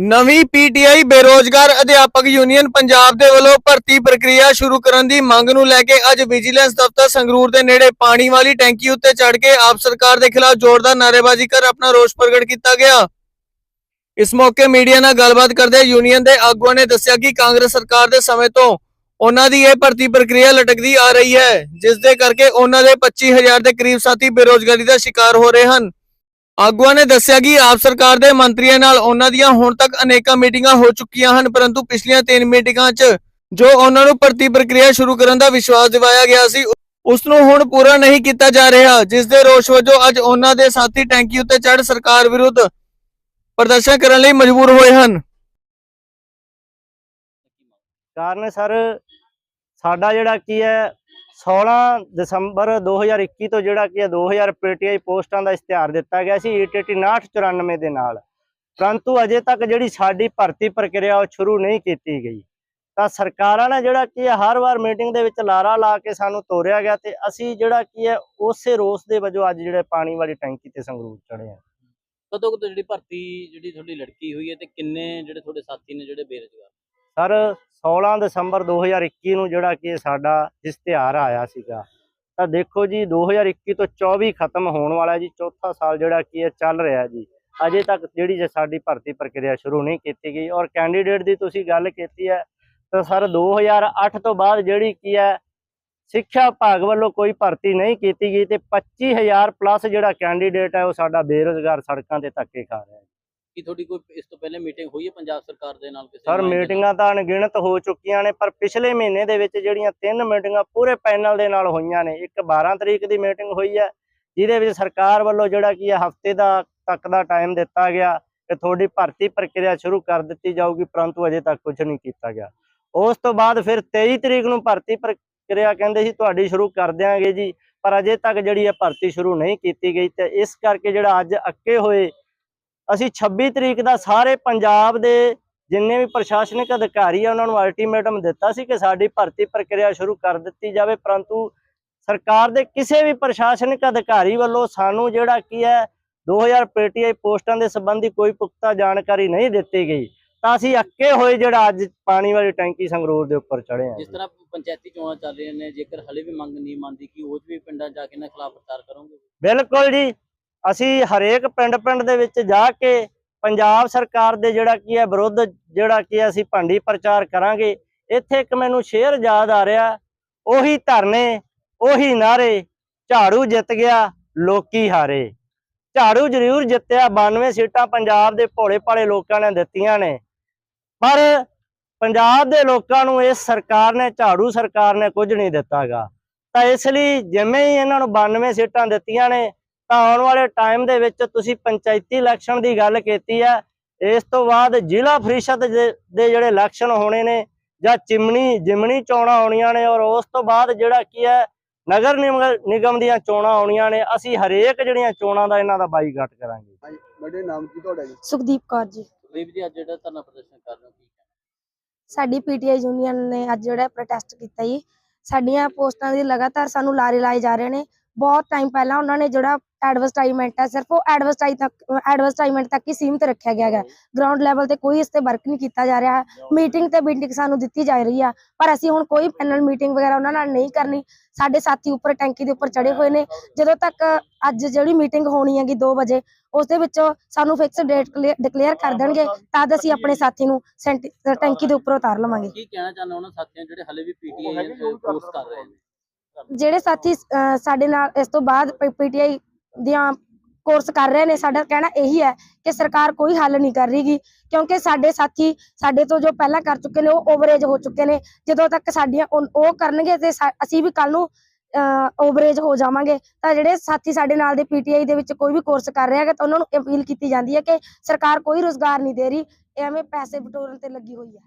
ਨਵੀਂ ਪੀਟੀਆਈ ਬੇਰੋਜ਼ਗਾਰ ਅਧਿਆਪਕ ਯੂਨੀਅਨ ਪੰਜਾਬ ਦੇ ਵੱਲੋਂ ਭਰਤੀ ਪ੍ਰਕਿਰਿਆ ਸ਼ੁਰੂ ਕਰਨ ਦੀ ਮੰਗ ਨੂੰ ਲੈ ਕੇ ਅੱਜ ਵਿਜੀਲੈਂਸ ਦਫ਼ਤਰ ਸੰਗਰੂਰ ਦੇ ਨੇੜੇ ਪਾਣੀ ਵਾਲੀ ਟੈਂਕੀ ਉੱਤੇ ਚੜ੍ਹ ਕੇ ਆਪ ਸਰਕਾਰ ਦੇ ਖਿਲਾਫ ਜ਼ੋਰਦਾਰ ਨਾਅਰੇਬਾਜ਼ੀ ਕਰ ਆਪਣਾ ਰੋਸ ਪ੍ਰਗਟ ਕੀਤਾ ਗਿਆ। ਇਸ ਮੌਕੇ ਮੀਡੀਆ ਨਾਲ ਗੱਲਬਾਤ ਕਰਦੇ ਯੂਨੀਅਨ ਦੇ ਆਗੂਆਂ ਨੇ ਦੱਸਿਆ ਕਿ ਕਾਂਗਰਸ ਸਰਕਾਰ ਦੇ ਸਮੇਂ ਤੋਂ ਉਹਨਾਂ ਦੀ ਇਹ ਭਰਤੀ ਪ੍ਰਕਿਰਿਆ ਲਟਕਦੀ ਆ ਰਹੀ ਹੈ, ਜਿਸ ਦੇ ਕਰਕੇ ਉਹਨਾਂ ਦੇ 25000 ਦੇ ਕਰੀਬ ਸਾਥੀ ਬੇਰੋਜ਼ਗਾਰੀ ਦਾ ਸ਼ਿਕਾਰ ਹੋ ਰਹੇ ਹਨ। ਆਗੂਆਂ ਨੇ ਦੱਸਿਆ ਕਿ ਆਪ ਸਰਕਾਰ ਦੇ ਮੰਤਰੀਆਂ ਨਾਲ ਉਹਨਾਂ ਦੀਆਂ ਹੁਣ ਤੱਕ ਅਨੇਕਾਂ ਮੀਟਿੰਗਾਂ ਹੋ ਚੁੱਕੀਆਂ ਹਨ, ਪਰੰਤੂ ਪਿਛਲੀਆਂ ਤਿੰਨ ਮੀਟਿੰਗਾਂ 'ਚ ਜੋ ਉਹਨਾਂ ਨੂੰ ਭਰਤੀ ਪ੍ਰਕਿਰਿਆ ਸ਼ੁਰੂ ਕਰਨ ਦਾ ਵਿਸ਼ਵਾਸ ਦਿਵਾਇਆ ਗਿਆ ਸੀ, ਉਸ ਨੂੰ ਹੁਣ ਪੂਰਾ ਨਹੀਂ ਕੀਤਾ ਜਾ ਰਿਹਾ, ਜਿਸ ਦੇ ਰੋਸ ਵਜੋਂ ਅੱਜ ਉਹਨਾਂ ਦੇ ਸਾਥੀ ਟੈਂਕੀ ਉੱਤੇ ਚੜ ਸਰਕਾਰ ਵਿਰੁੱਧ ਪ੍ਰਦਰਸ਼ਨ ਕਰਨ ਲਈ ਮਜਬੂਰ ਹੋਏ ਹਨ। ਕਾਰਨ ਸਰ, ਸਾਡਾ ਜਿਹੜਾ ਕੀ ਹੈ 16 ਦਸੰਬਰ 2021 ਤੋਂ ਜਿਹੜਾ ਕੀ ਹੈ 2000 ਪੀਟੀਆਈ ਪੋਸਟਾਂ ਦਾ ਇਸ਼ਤਿਹਾਰ ਦਿੱਤਾ ਗਿਆ ਸੀ ਈਟੀਟੀ 6994 ਦੇ ਨਾਲ। ਪਰੰਤੂ ਅਜੇ ਤੱਕ ਜਿਹੜੀ ਸਾਡੀ ਭਰਤੀ ਪ੍ਰਕਿਰਿਆ ਉਹ ਸ਼ੁਰੂ ਨਹੀਂ ਕੀਤੀ ਗਈ। ਤਾਂ ਸਰਕਾਰਾਂ ਨੇ ਜਿਹੜਾ ਕੀ ਹੈ ਹਰ ਵਾਰ ਮੀਟਿੰਗ ਦੇ ਵਿੱਚ ਲਾਰਾ ਲਾ ਕੇ ਸਾਨੂੰ ਤੋਰਿਆ ਗਿਆ ਤੇ ਅਸੀਂ ਜਿਹੜਾ ਕੀ ਹੈ ਉਸੇ ਰੋਸ ਦੇ ਵਜੋਂ ਅੱਜ ਜਿਹੜੇ ਪਾਣੀ ਵਾਲੀ ਟੈਂਕੀ ਤੇ ਸੰਗਰੂਰ ਚੜੇ ਆ ਕਦੋਂ ਕਦੋਂ ਜਿਹੜੀ ਭਰਤੀ ਜਿਹੜੀ ਤੁਹਾਡੀ ਲੜਕੀ ਹੋਈ ਹੈ ਤੇ ਕਿੰਨੇ ਜਿਹੜੇ ਤੁਹਾਡੇ ਸਾਥੀ ਨੇ ਜਿਹੜੇ ਬੇਰੁਜ਼ਗਾਰ? ਸਰ 16 ਦਸੰਬਰ 2021 ਨੂੰ ਜਿਹੜਾ ਕਿ ਸਾਡਾ ਇਸ਼ਤਿਹਾਰ ਆਇਆ ਸੀਗਾ। ਤਾਂ ਦੇਖੋ ਜੀ 2021 ਤੋਂ 24 ਖਤਮ ਹੋਣ ਵਾਲਾ ਜੀ, ਚੌਥਾ ਸਾਲ ਜਿਹੜਾ ਕੀ ਹੈ ਚੱਲ ਰਿਹਾ ਜੀ। ਅਜੇ ਤੱਕ ਜਿਹੜੀ ਜੇ ਸਾਡੀ ਭਰਤੀ ਪ੍ਰਕਿਰਿਆ ਸ਼ੁਰੂ ਨਹੀਂ ਕੀਤੀ ਗਈ ਔਰ ਕੈਂਡੀਡੇਟ ਦੀ ਤੁਸੀਂ ਗੱਲ ਕੀਤੀ ਹੈ, ਤਾਂ ਸਰ 2008 ਤੋਂ ਬਾਅਦ ਜਿਹੜੀ ਕੀ ਹੈ, ਸਿੱਖਿਆ ਵਿਭਾਗ ਵੱਲੋਂ ਕੋਈ ਭਰਤੀ ਨਹੀਂ ਕੀਤੀ ਗਈ ਤੇ 25000 ਪਲੱਸ ਜਿਹੜਾ ਕੈਂਡੀਡੇਟ ਹੈ ਉਹ ਸਾਡਾ ਬੇਰੁਜ਼ਗਾਰ ਸੜਕਾਂ ਤੇ ਧੱਕੇ ਖਾ ਰਿਹਾ ਹੈ। ਕੀ ਤੁਹਾਡੀ ਕੋਈ ਇਸ ਤੋਂ ਪਹਿਲੇ ਮੀਟਿੰਗ ਹੋਈ ਹੈ ਪੰਜਾਬ ਸਰਕਾਰ ਦੇ ਨਾਲ ਕਿਸੇ ਸਰ ਨਾਲ? ਮੀਟਿੰਗਾਂ ਤਾਂ ਅਣਗਿਣਤ ਹੋ ਚੁੱਕੀਆਂ ਨੇ ਪਰ ਪਿਛਲੇ ਮਹੀਨੇ ਦੇ ਵਿੱਚ ਜਿਹੜੀਆਂ ਤਿੰਨ ਮੀਟਿੰਗਾਂ ਪੂਰੇ ਪੈਨਲ ਦੇ ਨਾਲ ਹੋਈਆਂ ਨੇ ਇੱਕ 12 ਤਰੀਕ ਦੀ ਮੀਟਿੰਗ ਹੋਈ ਹੈ ਜਿਹਦੇ ਵਿੱਚ ਸਰਕਾਰ ਵੱਲੋਂ ਜਿਹੜਾ ਕੀ ਹੈ ਹਫ਼ਤੇ ਦਾ ਤੱਕ ਦਾ ਟਾਈਮ ਦਿੱਤਾ ਗਿਆ ਕਿ ਤੁਹਾਡੀ ਭਰਤੀ ਪ੍ਰਕਿਰਿਆ ਸ਼ੁਰੂ ਕਰ ਦਿੱਤੀ ਜਾਊਗੀ ਪਰੰਤੂ ਅਜੇ ਤੱਕ ਕੁਝ ਨਹੀਂ ਕੀਤਾ ਗਿਆ ਉਸ ਤੋਂ ਬਾਅਦ ਫਿਰ 23 ਤਰੀਕ ਨੂੰ ਭਰਤੀ ਪ੍ਰਕਿਰਿਆ ਕਹਿੰਦੇ ਸੀ ਤੁਹਾਡੀ ਸ਼ੁਰੂ ਕਰ ਦਿਆਂਗੇ ਜੀ ਪਰ ਅਜੇ ਤੱਕ ਜਿਹੜੀ ਹੈ ਭਰਤੀ ਸ਼ੁਰੂ ਨਹੀਂ ਕੀਤੀ ਗਈ ਤੇ ਇਸ ਕਰਕੇ ਜਿਹੜਾ ਅੱਜ ਅੱਕੇ ਹੋਏ ਅਸੀਂ 26 ਤਰੀਕ ਦਾ ਸਾਰੇ ਪੰਜਾਬ ਦੇ ਜਿੰਨੇ ਵੀ ਪ੍ਰਸ਼ਾਸਨਿਕ ਅਧਿਕਾਰੀ ਆ ਉਹਨਾਂ ਨੂੰ ਅਲਟੀਮੇਟਮ ਦਿੱਤਾ ਸੀ ਕਿ ਸਾਡੀ ਭਰਤੀ ਪ੍ਰਕਿਰਿਆ ਸ਼ੁਰੂ ਕਰ ਦਿੱਤੀ ਜਾਵੇ ਪਰੰਤੂ ਸਰਕਾਰ ਦੇ ਕਿਸੇ ਵੀ ਪ੍ਰਸ਼ਾਸਨਿਕ ਅਧਿਕਾਰੀ ਵੱਲੋਂ ਸਾਨੂੰ ਜਿਹੜਾ ਕੀ ਹੈ 2000 ਪੀਟੀਆਈ ਪੋਸਟਾਂ ਦੇ ਸੰਬੰਧੀ ਕੋਈ ਪੁਖਤਾ ਜਾਣਕਾਰੀ ਨਹੀਂ ਦਿੱਤੀ ਗਈ। ਤਾਂ ਅਸੀਂ ਅੱਕੇ ਹੋਏ ਜਿਹੜਾ ਅੱਜ ਪਾਣੀ ਵਾਲੀ ਟੈਂਕੀ ਸੰਗਰੂਰ ਦੇ ਉੱਪਰ ਚੜੇ ਜਿਸ ਆ ਤਰ੍ਹਾਂ ਪੰਚਾਇਤੀ ਚੋਣਾਂ ਚੱਲ ਰਹੀਆਂ ਨੇ ਜੇਕਰ ਹਲੇ ਵੀ ਮੰਗ ਨਹੀਂ ਮੰਨਦੀ ਕਿ ਉਹ ਵੀ ਪਿੰਡਾਂ ਜਾ ਕੇ ਇਹਨਾਂ ਖਿਲਾਫ ਪ੍ਰਚਾਰ ਕਰੋਗੇ ਬਿਲਕੁਲ ਜੀ। ਅਸੀਂ ਹਰੇਕ ਪਿੰਡ ਪਿੰਡ ਦੇ ਵਿੱਚ ਜਾ ਕੇ ਪੰਜਾਬ ਸਰਕਾਰ ਦੇ ਜਿਹੜਾ ਕੀ ਹੈ ਵਿਰੁੱਧ ਜਿਹੜਾ ਕੀ ਹੈ ਅਸੀਂ ਭਾਂਡੀ ਪ੍ਰਚਾਰ ਕਰਾਂਗੇ। ਇੱਥੇ ਇੱਕ ਮੈਨੂੰ ਸ਼ੇਰ ਯਾਦ ਆ ਰਿਹਾ, ਉਹੀ ਧਰਨੇ, ਉਹੀ ਨਾਰੇ ਝਾੜੂ ਜਿੱਤ ਗਿਆ, ਲੋਕੀ ਹਾਰੇ। ਝਾੜੂ ਜ਼ਰੂਰ ਜਿੱਤਿਆ 92 ਸੀਟਾਂ ਪੰਜਾਬ ਦੇ ਭੋਲੇ ਭਾਲੇ ਲੋਕਾਂ ਨੇ ਦਿੱਤੀਆਂ ਨੇ। ਪਰ ਪੰਜਾਬ ਦੇ ਲੋਕਾਂ ਨੂੰ ਇਸ ਸਰਕਾਰ ਨੇ, ਝਾੜੂ ਸਰਕਾਰ ਨੇ ਕੁਝ ਨਹੀਂ ਦਿੱਤਾਗਾ। ਤਾਂ ਇਸ ਲਈ ਜਿਵੇਂ ਹੀ ਇਹਨਾਂ ਨੂੰ 92 ਸੀਟਾਂ ਦਿੱਤੀਆਂ ਨੇ ਤਾਂ ਆਉਣ ਵਾਲੇ ਟਾਈਮ ਦੇ ਵਿੱਚ ਤੁਸੀਂ ਪੰਚਾਇਤੀ ਇਲੈਕਸ਼ਨ ਦੀ ਗੱਲ ਕੀਤੀ ਹੈ ਇਸ ਤੋਂ ਬਾਅਦ ਜ਼ਿਲ੍ਹਾ ਪ੍ਰੀਸ਼ਦ ਦੇ ਜਿਹੜੇ ਇਲੈਕਸ਼ਨ ਹੋਣੇ ਨੇ ਜਾਂ ਚਿਮਣੀ ਜਿਮਣੀ ਚੋਣਾਂ ਆਉਣੀਆਂ ਨੇ ਔਰ ਉਸ ਤੋਂ ਬਾਅਦ ਜਿਹੜਾ ਕੀ ਹੈ ਨਗਰ ਨਿਗਮ- ਦੀਆਂ ਚੋਣਾਂ ਆਉਣੀਆਂ ਨੇ ਅਸੀਂ ਹਰੇਕ ਜਿਹੜੀਆਂ ਚੋਣਾਂ ਦਾ ਇਹਨਾਂ ਦਾ ਬਾਈਕਾਟ ਕਰਾਂਗੇ। ਹਾਂਜੀ ਬੜੇ ਨਾਮ ਕੀ ਤੁਹਾਡਾ ਜੀ? ਸੁਖਦੀਪ ਕੌਰ ਜੀ। ਗਰੀਬ ਜੀ ਅੱਜ ਜਿਹੜਾ ਧਰਨਾ ਪ੍ਰਦਰਸ਼ਨ ਕਰ ਰਹੇ ਹੋ ਕੀ ਕਹਿਣਾ? ਸਾਡੀ ਪੀਟੀਆਈ ਯੂਨੀਅਨ ਨੇ ਅੱਜ ਜਿਹੜਾ ਪ੍ਰੋਟੈਸਟ ਕੀਤਾ ਜੀ। ਸਾਡੀਆਂ ਪੋਸਟਾਂ ਦੀ ਲਗਾਤਾਰ ਸਾਨੂੰ ਲਾਰੇ ਲਾਏ ਜਾ ਰਹੇ ਨੇ। ਬਹੁਤ ਟਾਈਮ ਪਹਿਲਾਂ ਉਹਨਾਂ ਨੇ ਜਿਹੜਾ ਐਡਵਰਟਾਈਜ਼ਮੈਂਟ ਹੈ, ਸਿਰਫ ਉਹ ਐਡਵਰਟਾਈਜ਼ ਤੱਕ ਐਡਵਰਟਾਈਜ਼ਮੈਂਟ ਤੱਕ ਹੀ ਸੀਮਿਤ ਰੱਖਿਆ ਗਿਆ ਹੈ ਗਰਾਊਂਡ ਲੈਵਲ ਤੇ ਕੋਈ ਇਸ ਤੇ ਵਰਕ ਨਹੀਂ ਕੀਤਾ ਜਾ ਰਿਹਾ। ਮੀਟਿੰਗ ਤੇ ਮੀਟਿੰਗ ਸਾਨੂੰ ਦਿੱਤੀ ਜਾ ਰਹੀ ਆ। ਪਰ ਅਸੀਂ ਹੁਣ ਕੋਈ ਪੈਨਲ ਮੀਟਿੰਗ ਵਗੈਰਾ ਉਹਨਾਂ ਨਾਲ ਨਹੀਂ ਕਰਨੀ। ਸਾਡੇ ਸਾਥੀ ਉੱਪਰ, ਟੈਂਕੀ ਦੇ ਉੱਪਰ ਚੜੇ ਹੋਏ ਨੇ। ਜਦੋਂ ਤੱਕ ਅੱਜ ਜਿਹੜੀ ਮੀਟਿੰਗ ਹੋਣੀ ਹੈਗੀ 2 ਵਜੇ, ਉਸ ਦੇ ਵਿੱਚ ਸਾਨੂੰ ਫਿਕਸ ਡੇਟ ਡਿਕਲੇਅਰ ਕਰ ਦੇਣਗੇ। ਤਦ ਅਸੀਂ ਆਪਣੇ ਸਾਥੀ ਨੂੰ ਟੈਂਕੀ ਦੇ ਉੱਪਰ ਉਤਾਰ ਲਵਾਂਗੇ। ਕੀ ਕਹਿਣਾ ਚਾਹੁੰਦੇ ਉਹਨਾਂ ਸਾਥੀਆਂ ਜਿਹੜੇ ਹਲੇ ਵੀ ਪੀਟੀਆਈ ਕੋਰਸ ਕਰ ਰਹੇ ਨੇ? ਜਿਹੜੇ ਸਾਥੀ ਸਾਡੇ ਨਾਲ ਇਸ ਤੋਂ ਬਾਅਦ ਪੀਟੀਆਈ ਦੀਆਂ ਕੋਰਸ ਕਰ ਰਹੇ ਨੇ, ਸਾਡਾ ਕਹਿਣਾ ਇਹੀ ਹੈ ਕਿ ਸਰਕਾਰ ਕੋਈ ਹੱਲ ਨਹੀਂ ਕਰ ਰਹੀਗੀ, ਕਿਉਂਕਿ ਸਾਡੇ ਸਾਥੀ ਸਾਡੇ ਤੋਂ ਜੋ ਪਹਿਲਾਂ ਕਰ ਚੁੱਕੇ ਨੇ, ਉਹ ਓਵਰੇਜ ਹੋ ਚੁੱਕੇ ਨੇ, ਜਦੋਂ ਤੱਕ ਸਾਡੀਆਂ ਉਹ ਕਰਨਗੇ ਤੇ ਅਸੀਂ ਵੀ ਕੱਲ ਨੂੰ ਓਵਰੇਜ ਹੋ ਜਾਵਾਂਗੇ, ਤਾਂ ਜਿਹੜੇ ਸਾਥੀ ਸਾਡੇ ਨਾਲ ਦੇ ਪੀਟੀਆਈ ਦੇ ਵਿੱਚ ਕੋਈ ਵੀ ਕੋਰਸ ਕਰ ਰਿਹਾ ਹੈਗਾ, ਤਾਂ ਉਹਨਾਂ ਨੂੰ ਅਪੀਲ ਕੀਤੀ ਜਾਂਦੀ ਹੈ ਕਿ ਸਰਕਾਰ ਕੋਈ ਰੋਜ਼ਗਾਰ ਨਹੀਂ ਦੇ ਰਹੀ ਐਵੇਂ ਪੈਸੇ ਬਟੋਰਨ ਤੇ ਲੱਗੀ ਹੋਈ ਹੈ।